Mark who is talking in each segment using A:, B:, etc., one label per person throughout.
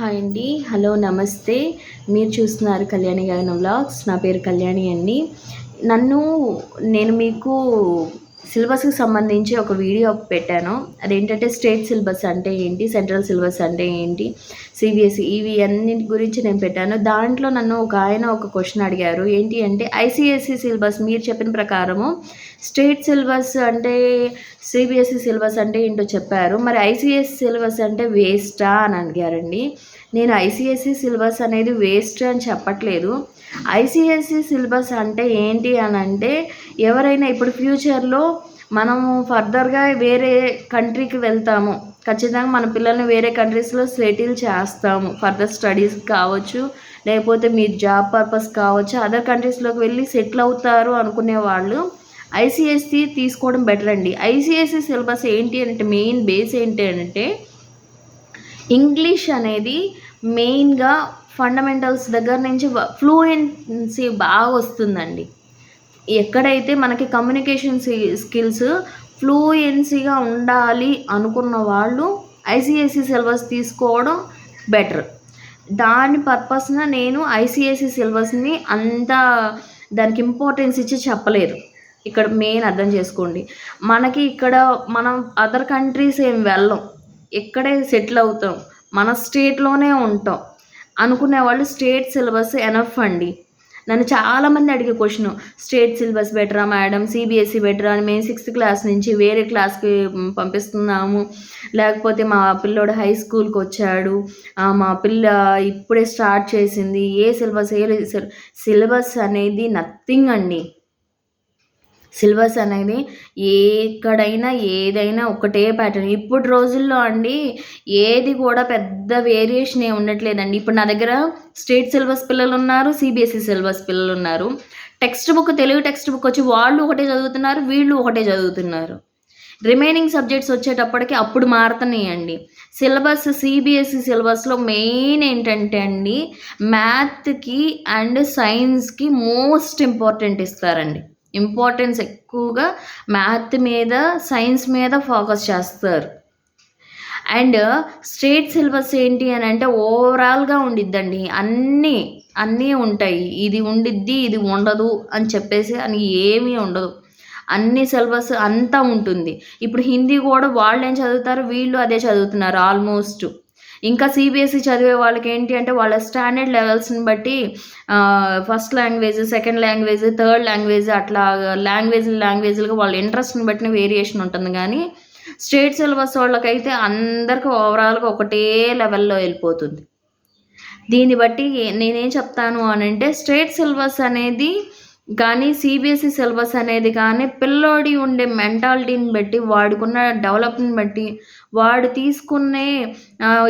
A: Hi అండి. Hello నమస్తే. మీరు చూస్తున్నారు కళ్యాణి గగనం వ్లాగ్స్. నా పేరు కళ్యాణి అండి. నన్ను నేను మీకు సిలబస్కి సంబంధించి ఒక వీడియో పెట్టాను. అదేంటంటే స్టేట్ సిలబస్ అంటే ఏంటి సెంట్రల్ సిలబస్ అంటే ఏంటి సిబిఎస్ఈ ఇవి అన్నిటి గురించి నేను పెట్టాను. దాంట్లో నన్ను ఒక ఆయన ఒక క్వశ్చన్ అడిగారు. ఏంటి అంటే ఐసిఎస్సి సిలబస్ మీరు చెప్పిన ప్రకారము స్టేట్ సిలబస్ అంటే సిబిఎస్ఈ సిలబస్ అంటే ఏంటో చెప్పారు. మరి ఐసిఎస్ సిలబస్ అంటే వేస్టా అని అడిగారండి. నేను ఐసిఎస్సి సిలబస్ అనేది వేస్ట్ అని చెప్పట్లేదు. ఐసిఎస్సి సిలబస్ అంటే ఏంటి అని అంటే ఎవరైనా ఇప్పుడు ఫ్యూచర్లో మనము ఫర్దర్గా వేరే కంట్రీకి వెళ్తాము. ఖచ్చితంగా మన పిల్లల్ని వేరే కంట్రీస్లో సెటిల్ చేస్తాము. ఫర్దర్ స్టడీస్ కావచ్చు లేకపోతే మీరు జాబ్ పర్పస్ కావచ్చు అదర్ కంట్రీస్లోకి వెళ్ళి సెటిల్ అవుతారు అనుకునే వాళ్ళు ఐసిఎస్సి తీసుకోవడం బెటర్ అండి. ఐసిఎస్సి సిలబస్ ఏంటి అంటే మెయిన్ బేస్ ఏంటి అంటే ఇంగ్లీష్ అనేది మెయిన్గా ఫండమెంటల్స్ దగ్గర నుంచి ఫ్లూయెన్సీ బాగా వస్తుందండి. ఎక్కడైతే మనకి కమ్యూనికేషన్ స్కిల్స్ ఫ్లూయెన్సీగా ఉండాలి అనుకున్న వాళ్ళు ఐసిఐసి సిలబస్ తీసుకోవడం బెటర్. దాని పర్పస్న నేను ఐసిఐసి సిలబస్ని అంత దానికి ఇంపార్టెన్స్ ఇచ్చి చెప్పలేదు. ఇక్కడ మెయిన్ అర్థం చేసుకోండి. మనకి ఇక్కడ మనం అదర్ కంట్రీస్ ఏం వెళ్ళం. ఇక్కడే సెటిల్ అవుతాం. మన స్టేట్లోనే ఉంటాం. అనుకునే వాళ్ళు స్టేట్ సిలబస్ ఎనఫ్ అండి. నన్ను చాలామంది అడిగే క్వశ్చన్ స్టేట్ సిలబస్ బెటరా మేడం? సిబిఎస్ఈ బెటరా? అని మేము సిక్స్త్ క్లాస్ నుంచి వేరే క్లాస్కి పంపిస్తున్నాము. లేకపోతే మా పిల్లోడు హై స్కూల్కి వచ్చాడు. మా పిల్ల ఇప్పుడే స్టార్ట్ చేసింది. ఏ సిలబస్ ఏ సిలబస్ అనేది నథింగ్ అండి. సిలబస్ అనేది ఎక్కడైనా ఏదైనా ఒకటే ప్యాటర్న్. ఇప్పుడు రోజుల్లో అండి ఏది కూడా పెద్ద వేరియేషన్ ఏమి ఉండట్లేదండి. ఇప్పుడు నా దగ్గర స్టేట్ సిలబస్ పిల్లలు ఉన్నారు సిబిఎస్ఈ సిలబస్ పిల్లలు ఉన్నారు. Text book Telugu text book వచ్చి వాళ్ళు ఒకటే చదువుతున్నారు వీళ్ళు ఒకటే చదువుతున్నారు. రిమైనింగ్ సబ్జెక్ట్స్ వచ్చేటప్పటికి అప్పుడు మారుతున్నాయండి. సిలబస్ సిబిఎస్ఈ సిలబస్లో మెయిన్ ఏంటంటే అండి మ్యాథ్కి అండ్ సైన్స్కి మోస్ట్ ఇంపార్టెంట్ ఇస్తారండి. ఇంపార్టెన్స్ ఎక్కువగా మ్యాథ్ మీద సైన్స్ మీద ఫోకస్ చేస్తారు. అండ్ స్టేట్ సిలబస్ ఏంటి అని అంటే ఓవరాల్గా ఉండిద్దండి. అన్నీ అన్నీ ఉంటాయి. ఇది ఉండిద్ది ఇది ఉండదు అని చెప్పేసి అని ఏమీ ఉండదు. అన్ని సిలబస్ అంతా ఉంటుంది. ఇప్పుడు హిందీ కూడా వాళ్ళు ఏం చదువుతారు? వీళ్ళు అదే చదువుతున్నారు ఆల్మోస్ట్. ఇంకా సిబిఎస్ఈ చదివే వాళ్ళకి ఏంటి అంటే వాళ్ళ స్టాండర్డ్ లెవెల్స్ని బట్టి first language second language third language అట్లా లాంగ్వేజ్ లాంగ్వేజ్లుగా వాళ్ళ ఇంట్రెస్ట్ని బట్టి వేరియేషన్ ఉంటుంది. కానీ స్టేట్ సిలబస్ వాళ్ళకైతే అందరికీ ఓవరాల్గా ఒకటే లెవెల్లో వెళ్ళిపోతుంది. దీన్ని బట్టి నేనేం చెప్తాను అని అంటే స్టేట్ సిలబస్ అనేది కానీ సిబిఎస్ఈ సిలబస్ అనేది కానీ పిల్లోడి ఉండే మెంటాలిటీని బట్టి వాడుకున్న డెవలప్ని బట్టి వాడు తీసుకునే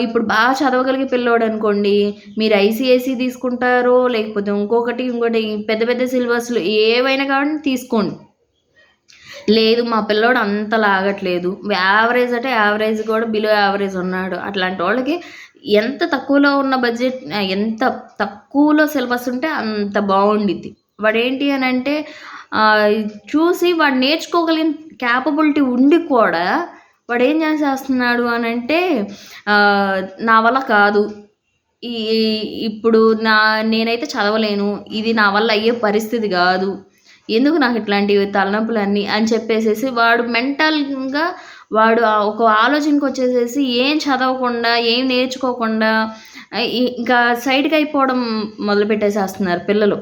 A: ఇప్పుడు బాగా చదవగలిగే పిల్లోడు అనుకోండి మీరు ఐసీఐసీ తీసుకుంటారో లేకపోతే ఇంకొకటి ఇంకోటి పెద్ద పెద్ద సిలబస్లు ఏవైనా కానీ తీసుకోండి. లేదు మా పిల్లోడు అంత లాగట్లేదు యావరేజ్ అంటే యావరేజ్ కూడా బిలో యావరేజ్ ఉన్నాడు. అట్లాంటి వాళ్ళకి ఎంత తక్కువలో ఉన్న బడ్జెట్ ఎంత తక్కువలో సిలబస్ ఉంటే అంత బాగుండిద్ది. వాడేంటి అని అంటే చూసి వాడు నేర్చుకోగలిగిన క్యాపబిలిటీ ఉండి కూడా వాడు ఏం చేసేస్తున్నాడు అని అంటే నా వల్ల కాదు. ఈ ఇప్పుడు నా నేనైతే చదవలేను. ఇది నా వల్ల అయ్యే పరిస్థితి కాదు. ఎందుకు నాకు ఇట్లాంటివి తలనొప్పులన్నీ? అని చెప్పేసేసి వాడు మెంటల్గా వాడు ఒక ఆలోచనకు వచ్చేసేసి ఏం చదవకుండా ఏం నేర్చుకోకుండా ఇంకా సైడ్కి అయిపోవడం మొదలు పెట్టేసేస్తున్నారు పిల్లలు.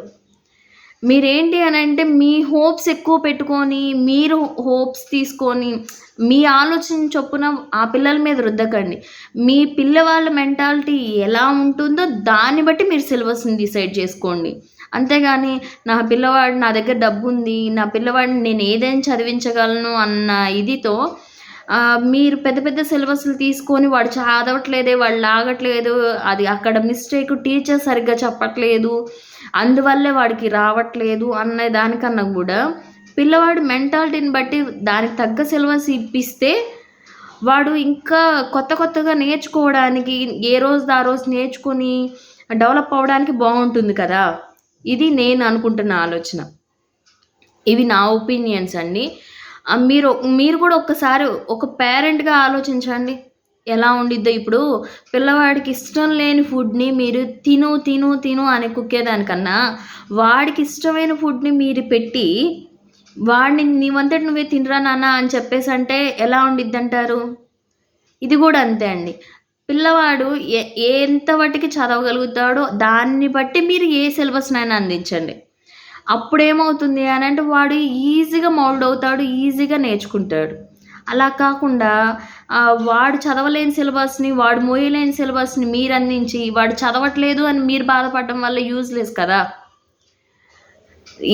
A: మీరేంటి అని అంటే మీ హోప్స్ ఎక్కువ పెట్టుకొని మీరు హోప్స్ తీసుకొని మీ ఆలోచన చొప్పున ఆ పిల్లల మీద రుద్దకండి. మీ పిల్లవాళ్ళ మెంటాలిటీ ఎలా ఉంటుందో దాన్ని బట్టి మీరు సిలబస్ని డిసైడ్ చేసుకోండి. అంతేగాని నా పిల్లవాడు నా దగ్గర డబ్బు ఉంది నా పిల్లవాడిని నేను ఏదైనా చదివించగలను అన్న ఇదితో మీరు పెద్ద పెద్ద సిలబస్లు తీసుకొని వాడు చదవట్లేదే వాడు లాగట్లేదు అది అక్కడ మిస్టేక్ టీచర్ సరిగ్గా చెప్పట్లేదు అందువల్లే వాడికి రావట్లేదు అన్న దానికన్నా కూడా పిల్లవాడు మెంటాలిటీని బట్టి దానికి తగ్గ సిలబస్ ఇప్పిస్తే వాడు ఇంకా కొత్త కొత్తగా నేర్చుకోవడానికి ఏ రోజు ఆ రోజు నేర్చుకొని డెవలప్ అవ్వడానికి బాగుంటుంది కదా. ఇది నేను అనుకుంటున్న ఆలోచన. ఇవి నా ఒపీనియన్స్ అండి. మీరు మీరు కూడా ఒక్కసారి ఒక పేరెంట్గా ఆలోచించండి. ఎలా ఉండిద్దో ఇప్పుడు పిల్లవాడికి ఇష్టం లేని ఫుడ్ని మీరు తిను తిను తిను అని కుక్కేదానికన్నా వాడికి ఇష్టమైన ఫుడ్ని మీరు పెట్టి వాడిని నీవంతటి నువ్వే తినరా నాన్న అని చెప్పేసి అంటే ఎలా ఉండిద్ది అంటారు ఇది కూడా అంతే అండి. పిల్లవాడు ఏ ఎంత మట్టుకి చదవగలుగుతాడో దాన్ని బట్టి మీరు ఏ సిలబస్నైనా అందించండి. అప్పుడేమవుతుంది అని అంటే వాడు ఈజీగా మౌల్డ్ అవుతాడు ఈజీగా నేర్చుకుంటాడు. అలా కాకుండా వాడు చదవలేని సిలబస్ని వాడు మోయలేని సిలబస్ని మీరు అందించి వాడు చదవట్లేదు అని మీరు బాధపడడం వల్ల యూజ్లెస్ కదా.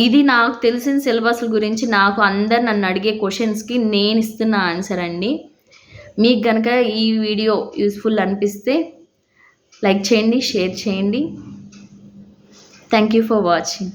A: ఇది నాకు తెలిసిన సిలబస్ల గురించి నాకు అందరు నన్ను అడిగే క్వశ్చన్స్కి నేను ఇస్తున్న ఆన్సర్ అండి. మీకు కనుక ఈ వీడియో యూస్ఫుల్ అనిపిస్తే లైక్ చేయండి షేర్ చేయండి. Thank you for watching